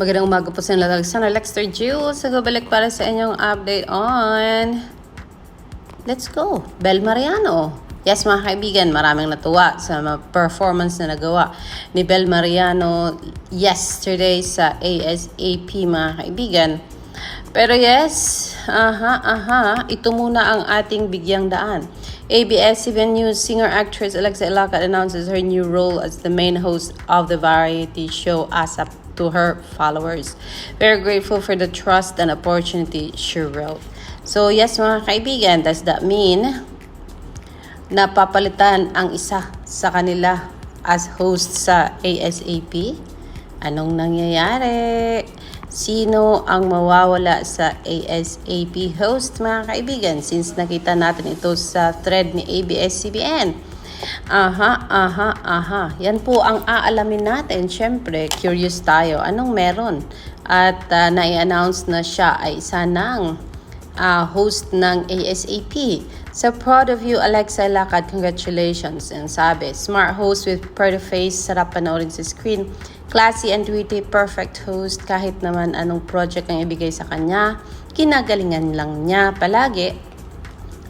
Magandang umaga po sa inyo. Sana Lexter Jules. Nagbabalik para sa inyong update on... Let's go. Bel Mariano. Yes, mga kaibigan, maraming natuwa sa mga performance na nagawa ni Bel Mariano yesterday sa ASAP, mga kaibigan. Pero yes, aha, aha, ito muna ang ating bigyang daan. ABS-CBN News singer-actress Alexa Ilacad announces her new role as the main host of the variety show ASAP to her followers. Very grateful for the trust and opportunity, she wrote. So yes mga kaibigan, does that mean napapalitan ang isa sa kanila as host sa ASAP? Anong nangyayari? Sino ang mawawala sa ASAP host mga kaibigan? Since nakita natin ito sa thread ni ABS-CBN. Aha, aha, aha. Yan po ang aalamin natin. Siyempre, curious tayo. Anong meron? At uh, nai-announce na siya ay isa ng uh, host ng ASAP. So proud of you, Alexa Lakad. Congratulations. And sabi, smart host with pretty face, sarap panoorin sa screen. Classy and witty, perfect host. Kahit naman anong project ang ibigay sa kanya, kinagalingan lang niya palagi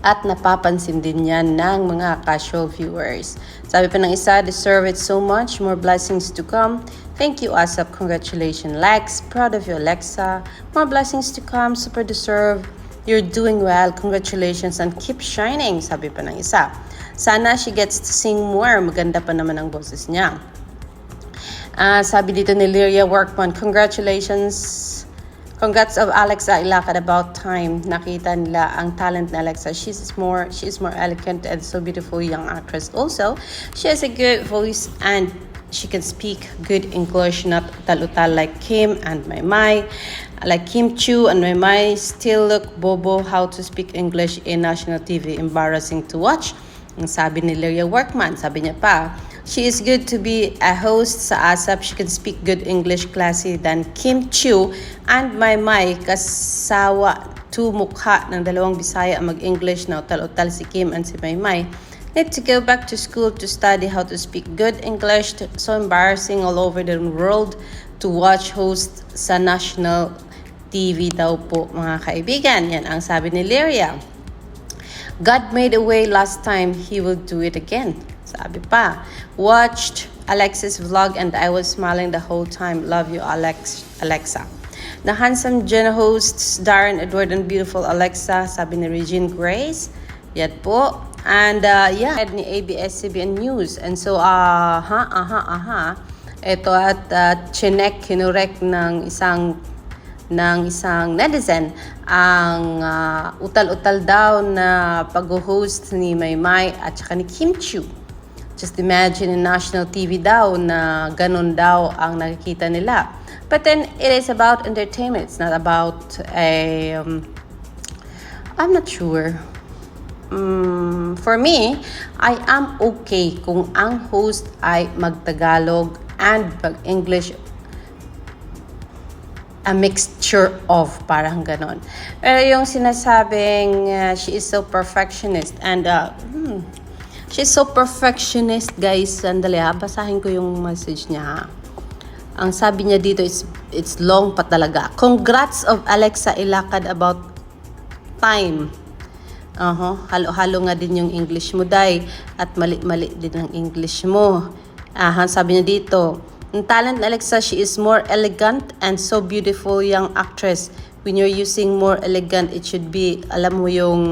at napapansin din yan ng mga casual viewers. Sabi pa ng isa, deserve it so much, more blessings to come. Thank you, ASAP. Congratulations, Lex. Proud of you, Alexa. More blessings to come, super deserve. You're doing well. Congratulations and keep shining, sabi pa ng isa. Sana she gets to sing more. Maganda pa naman ang boses niya. Ah, sabi dito ni Lyria Workman, congratulations. Congrats of Alexa Ilacad about time. Nakita nila ang talent ni Alexa. She's more she's more elegant and so beautiful young actress. Also, she has a good voice and she can speak good English, not utal-utal like Kim and Mai Mai. Like Kim Chu and Mai Mai still look bobo how to speak English in national TV. Embarrassing to watch. Ang sabi ni Lyria Workman, sabi niya pa, She is good to be a host sa ASAP. She can speak good English classy than Kim Chiu and Mai Mai kasawa two mukha ng dalawang Bisaya mag-English na utal-utal si Kim and si Mai Mai. Need to go back to school to study how to speak good English. So embarrassing all over the world to watch host sa national TV daw po mga kaibigan. Yan ang sabi ni Lyria. God made a way last time, He will do it again. Sabi pa, watched Alexis vlog and I was smiling the whole time. Love you, Alex, Alexa. The handsome Jenna hosts Darren, Edward, and beautiful Alexa. Sabi ni Regine Grace. Yan po. And uh, yeah, ni ABS-CBN News. And so, aha, aha, aha. Ito at uh, chinek, kinurek ng isang ng isang netizen ang uh, utal-utal daw na pag-host ni Maymay at saka ni Kim Chiu. Just imagine in national TV daw na ganun daw ang nakikita nila. But then it is about entertainment. It's not about a um, I'm not sure. Mm, for me, I am okay kung ang host ay magtagalog and mag-English a mixture of parang ganon. Pero yung sinasabing uh, she is so perfectionist and uh, hmm, she's so perfectionist guys. Sandali ha, basahin ko yung message niya ha. Ang sabi niya dito is it's long pa talaga. Congrats of Alexa Ilacad about time. Oho, halo-halo nga din yung English mo, Day. At mali-mali din ang English mo. Aha, sabi niya dito, ang talent Alexa, she is more elegant and so beautiful young actress. When you're using more elegant, it should be, alam mo yung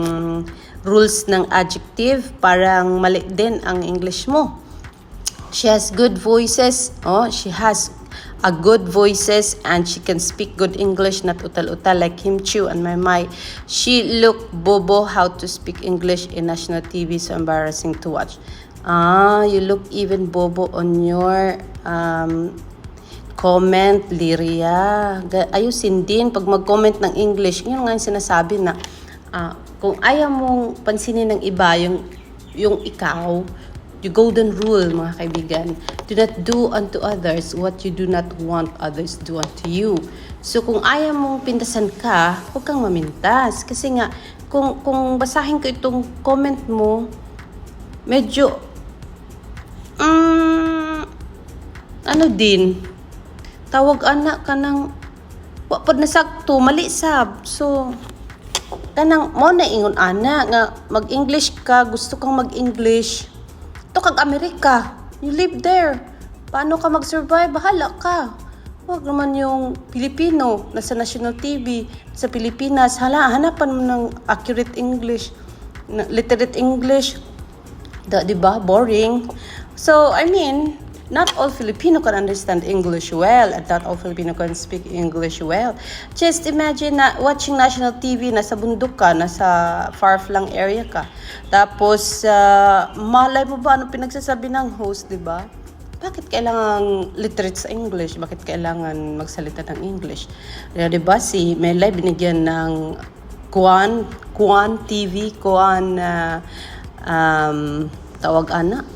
rules ng adjective, parang mali din ang English mo. She has good voices. Oh, she has a good voices and she can speak good English, not utal-utal like Kim Chiu and Mai Mai. She look bobo how to speak English in national TV, so embarrassing to watch. Ah, you look even bobo on your um, comment, Liria. Ayusin din pag mag-comment ng English. Yun nga yung sinasabi na ah, kung ayaw mong pansinin ng iba yung, yung ikaw, yung golden rule, mga kaibigan, do not do unto others what you do not want others do unto you. So kung ayaw mong pintasan ka, huwag kang mamintas. Kasi nga, kung, kung basahin ko itong comment mo, medyo, mm, ano din, tawag anak ka ng wa pod nasakto mali sab. So kanang mo na ingon ana nga mag-English ka, gusto kang mag-English. To kag Amerika. You live there. Paano ka mag-survive? Bahala ka. Huwag naman yung Pilipino, nasa national TV, sa Pilipinas, hala, hanapan mo ng accurate English, na- literate English, Da, di ba? Boring. So, I mean, not all Filipino can understand English well and not all Filipino can speak English well. Just imagine na watching national TV, nasa bundok ka, nasa far-flung area ka. Tapos, uh, malay mo ba ano pinagsasabi ng host, di ba? Bakit kailangan literate sa English? Bakit kailangan magsalita ng English? Di ba si Melay binigyan ng Kuan, Kuan TV, Kuan uh, um, tawag ana,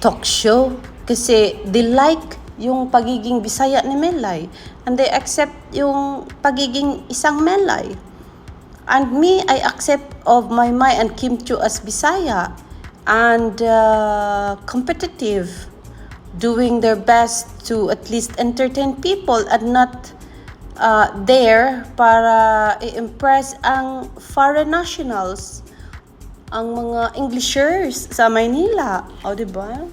talk show. Kasi they like yung pagiging Bisaya ni Melay. And they accept yung pagiging isang Melay. And me, I accept of my Mai and Kim Chu as Bisaya. And uh, competitive. Doing their best to at least entertain people and not uh, there para i-impress ang foreign nationals, ang mga Englishers sa Maynila. O, di ba?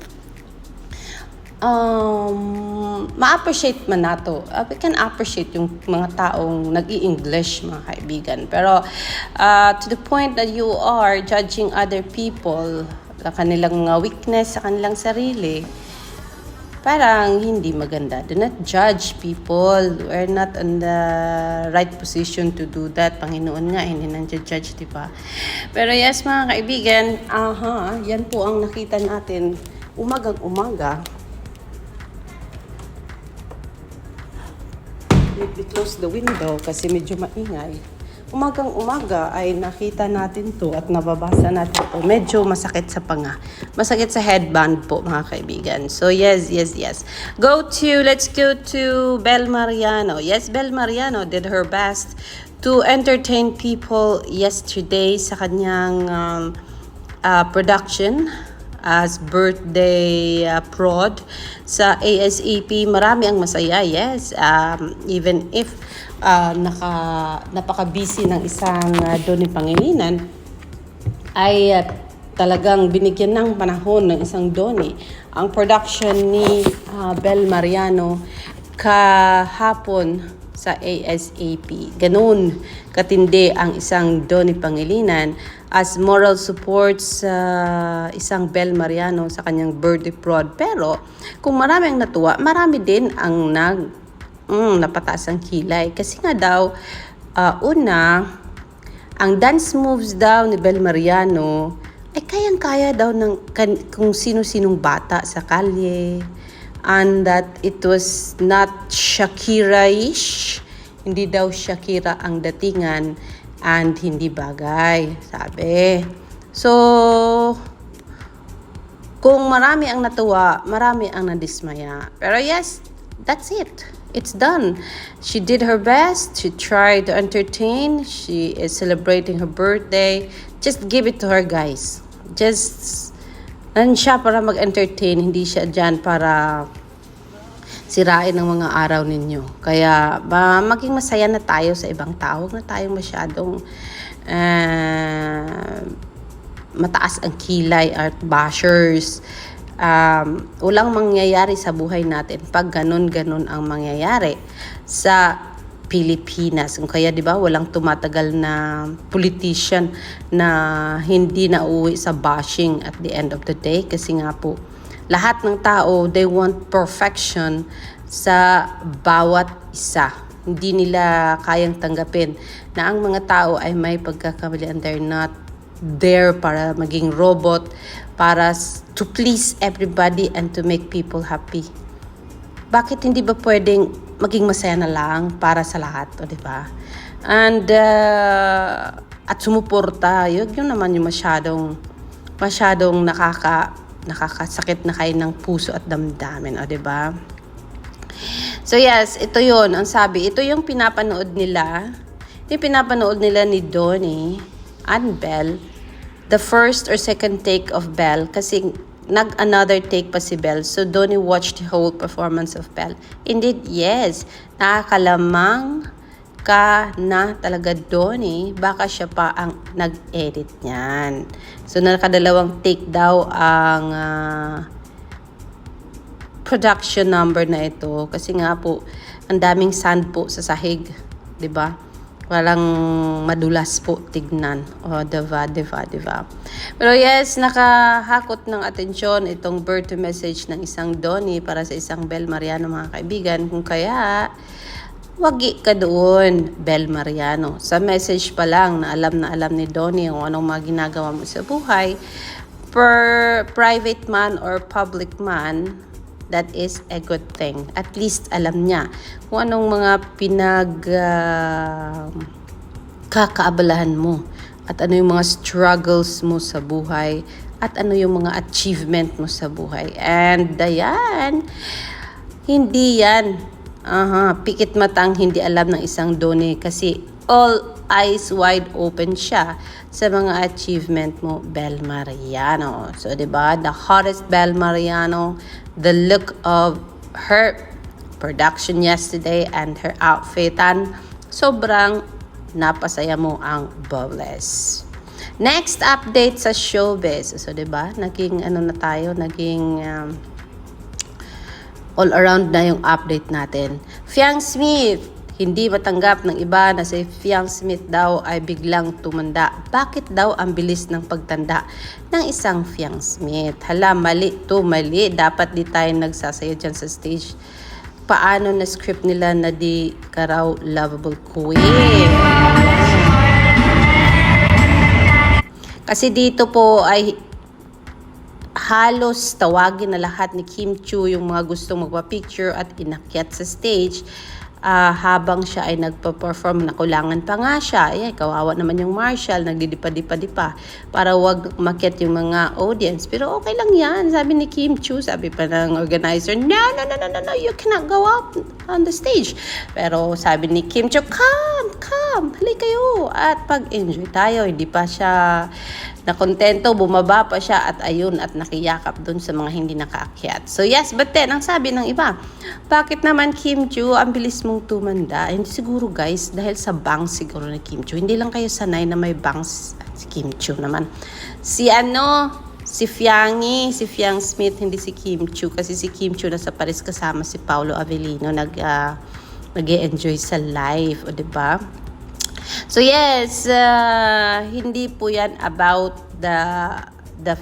Um, ma-appreciate man nato. Uh, we can appreciate yung mga taong nag english mga kaibigan. Pero uh, to the point that you are judging other people, sa kanilang weakness, sa kanilang sarili, parang hindi maganda. Do not judge people. We're not on the right position to do that. Panginoon nga, hindi nandiyan judge, di ba? Pero yes, mga kaibigan, aha, yan po ang nakita natin umagang me close the window kasi medyo maingay. Umagang umaga ay nakita natin to at nababasa natin to. Medyo masakit sa panga. Masakit sa headband po mga kaibigan. So yes, yes, yes. Go to, let's go to Bel Mariano. Yes, Bel Mariano did her best to entertain people yesterday sa kanyang um, uh, production as birthday uh, prod sa ASAP. Marami ang masaya, yes. Um, even if uh, naka, napaka-busy ng isang uh, Donnie Pangilinan, ay uh, talagang binigyan ng panahon ng isang Donnie. Ang production ni uh, Bel Mariano kahapon sa ASAP. Ganun katindi ang isang Donnie Pangilinan as moral support sa isang Bel Mariano sa kanyang birthday prod. Pero kung marami ang natuwa, marami din ang nag mm, napataas ang kilay. Kasi nga daw, uh, una, ang dance moves daw ni Bel Mariano ay kayang-kaya daw ng kan- kung sino-sinong bata sa kalye. And that it was not Shakira-ish. Hindi daw Shakira ang datingan and hindi bagay, sabi. So, kung marami ang natuwa, marami ang nadismaya. Pero yes, that's it. It's done. She did her best. She tried to entertain. She is celebrating her birthday. Just give it to her, guys. Just, nan siya para mag-entertain. Hindi siya dyan para sirain ang mga araw ninyo. Kaya ba, maging masaya na tayo sa ibang tao. Huwag na tayong masyadong uh, mataas ang kilay at bashers. Um, walang mangyayari sa buhay natin pag ganun-ganun ang mangyayari sa Pilipinas. Kaya 'di ba walang tumatagal na politician na hindi na uwi sa bashing at the end of the day kasi nga po lahat ng tao they want perfection sa bawat isa. Hindi nila kayang tanggapin na ang mga tao ay may pagkakamali and they're not there para maging robot, para to please everybody and to make people happy. Bakit hindi ba pwedeng maging masaya na lang para sa lahat, o di ba? And uh, at sumuporta, yun, yun naman yung masyadong masyadong nakaka nakakasakit na kayo ng puso at damdamin, o di ba? So yes, ito yon ang sabi. Ito yung pinapanood nila. Yung pinapanood nila ni Donnie and Belle. The first or second take of Belle. Kasi nag another take pa si Belle. So Donnie watched the whole performance of Belle. Indeed, yes. Nakakalamang ka na talaga Donnie. Baka siya pa ang nag-edit niyan. So nakadalawang take daw ang ah, production number na ito kasi nga po ang daming sand po sa sahig, ba? Walang madulas po tignan. O, diba, diba, diba. Pero yes, nakahakot ng atensyon itong birthday message ng isang Donnie para sa isang Bel Mariano mga kaibigan. Kung kaya, wagi ka doon, Bel Mariano. Sa message pa lang na alam na alam ni Donnie kung anong mga ginagawa mo sa buhay, per private man or public man, that is a good thing. At least alam niya kung anong mga pinag ah, kakaabalahan mo at ano yung mga struggles mo sa buhay at ano yung mga achievement mo sa buhay. And ayan, hindi yan. Aha, pikit matang hindi alam ng isang doni kasi all eyes wide open siya sa mga achievement mo, Bel Mariano. So, di ba? The hottest Bel Mariano, the look of her production yesterday and her outfitan, sobrang napasaya mo ang Bowles. Next update sa showbiz. So, di ba? Naging ano na tayo, naging um, all around na yung update natin. Fiang Smith, hindi matanggap ng iba na si Fiang Smith daw ay biglang tumanda. Bakit daw ang bilis ng pagtanda ng isang Fiang Smith? Hala, mali to, mali. Dapat di tayo nagsasayo dyan sa stage. Paano na script nila na di ka raw lovable queen? Kasi dito po ay halos tawagin na lahat ni Kim Chu yung mga gustong magpa-picture at inakyat sa stage ah, habang siya ay nagpa-perform. Nakulangan pa nga siya. Ay, kawawa naman yung Marshall, nagdidipa-dipa-dipa para wag makyat yung mga audience. Pero okay lang yan. Sabi ni Kim Chu, sabi pa ng organizer, no, no, no, no, no, no, you cannot go up on the stage. Pero sabi ni Kim Chu, come, come, hali kayo. At pag-enjoy tayo, hindi pa siya nakontento, bumaba pa siya at ayun at nakiyakap dun sa mga hindi nakaakyat. So yes, but then, ang sabi ng iba, bakit naman Kim Chu, ang bilis mong tumanda? Hindi siguro guys, dahil sa bangs siguro ni Kim Chu. Hindi lang kayo sanay na may bangs si Kim Chu naman. Si ano, si Fiangi, si Fiang Smith, hindi si Kim Chu. Kasi si Kim Chu nasa Paris kasama si Paolo Avellino, nag, ah, nag-enjoy sa live, o 'di ba? So yes, uh, hindi po yan about the the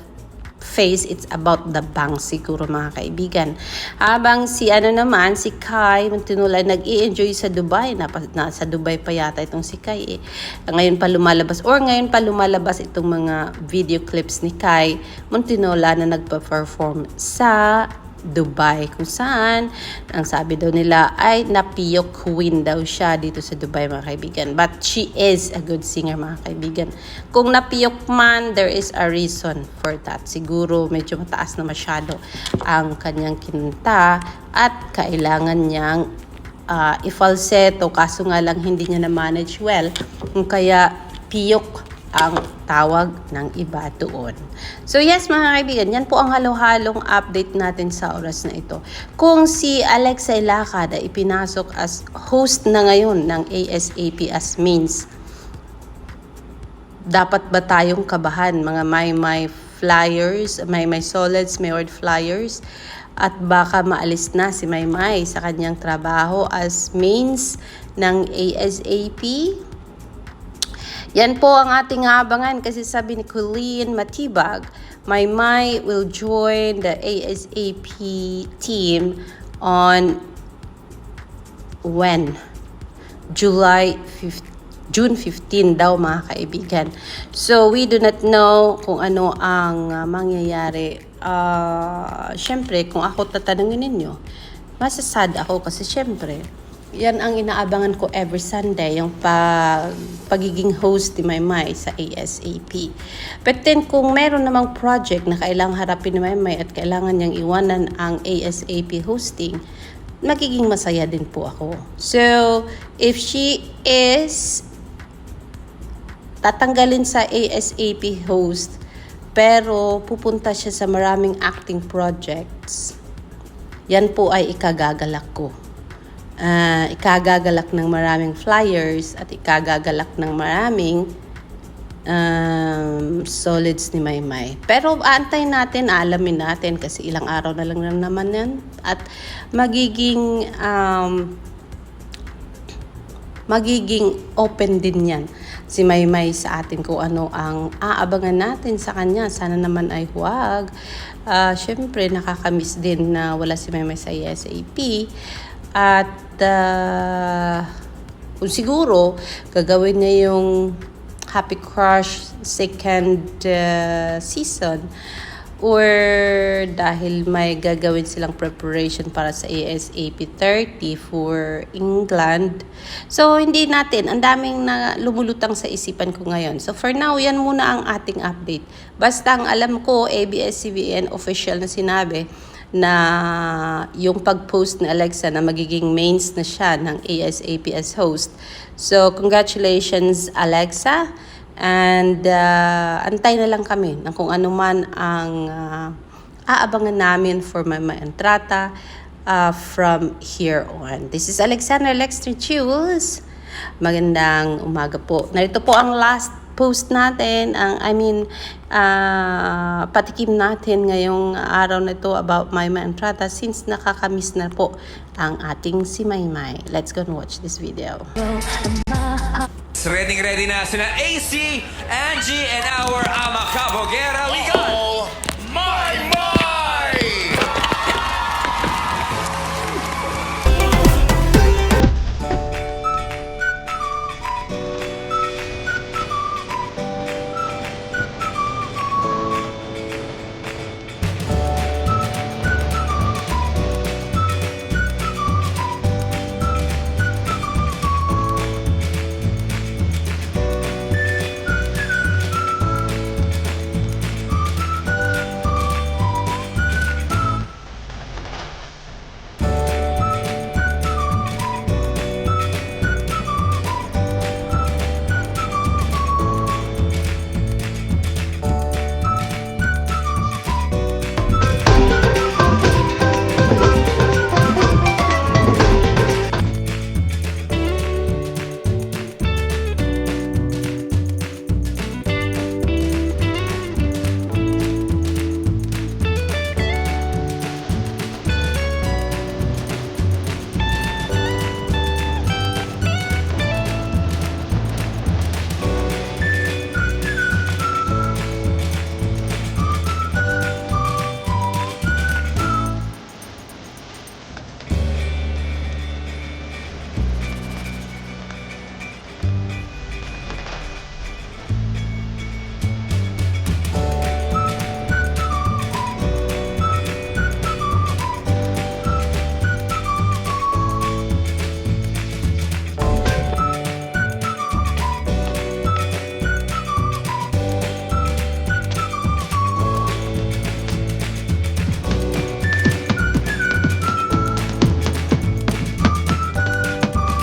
face, it's about the bank siguro mga kaibigan. Habang si ano naman, si Kai, Muntinula, nag-i-enjoy sa Dubai. Napa, nasa Dubai pa yata itong si Kai eh. Ngayon pa lumalabas, or ngayon pa lumalabas itong mga video clips ni Kai Muntinula na nagpa-perform sa Dubai kung saan ang sabi daw nila ay napiyok queen daw siya dito sa Dubai mga kaibigan. But she is a good singer mga kaibigan. Kung napiyok man there is a reason for that. Siguro medyo mataas na masyado ang kanyang kinta at kailangan niyang uh, i-falsetto. Kaso nga lang hindi niya na-manage well. Kaya piyok ang tawag ng iba doon. So yes mga kaibigan, yan po ang halo-halong update natin sa oras na ito. Kung si Alexa Ilacad ay ipinasok as host na ngayon ng ASAP as means, dapat ba tayong kabahan mga may may flyers, may may solids, may word flyers, at baka maalis na si Maymay sa kanyang trabaho as means ng ASAP yan po ang ating abangan kasi sabi ni Colleen Matibag, my Mai will join the ASAP team on when? July 15, June 15 daw mga kaibigan. So we do not know kung ano ang uh, mangyayari. Uh, Siyempre, kung ako tatanungin ninyo, masasad ako kasi siyempre, yan ang inaabangan ko every Sunday, yung pag, pagiging host ni Maymay sa ASAP. But then, kung meron namang project na kailangang harapin ni Maymay at kailangan niyang iwanan ang ASAP hosting, magiging masaya din po ako. So, if she is tatanggalin sa ASAP host, Pero pupunta siya sa maraming acting projects. Yan po ay ikagagalak ko. Ah, ikagagalak ng maraming flyers at ikagagalak ng maraming um, solids ni Maymay. Pero aantayin natin, alamin natin kasi ilang araw na lang, naman yan. At magiging um, magiging open din yan si Maymay sa atin kung ano ang aabangan natin sa kanya. Sana naman ay huwag. Ah, Siyempre, nakakamiss din na wala si Maymay sa ESAP. At kung siguro, gagawin niya yung Happy Crush second uh, season or dahil may gagawin silang preparation para sa ASAP 30 for England. So, hindi natin. Ang daming na lumulutang sa isipan ko ngayon. So, for now, yan muna ang ating update. Basta ang alam ko, ABS-CBN official na sinabi na yung pag-post ni Alexa na magiging mains na siya ng ASAP as host. So, congratulations Alexa. And uh, antay na lang kami ng kung ano man ang uh, aabangan namin for Mama Entrata uh, from here on. This is Alexander Lexter Jules. Magandang umaga po. Narito po ang last post natin, ang I mean, uh, patikim natin ngayong araw na ito about Mayma Entrata since nakakamiss na po ang ating si Maymay. Let's go and watch this video. Ready ready na sila AC, Angie, and our Ama Cabogera. We go!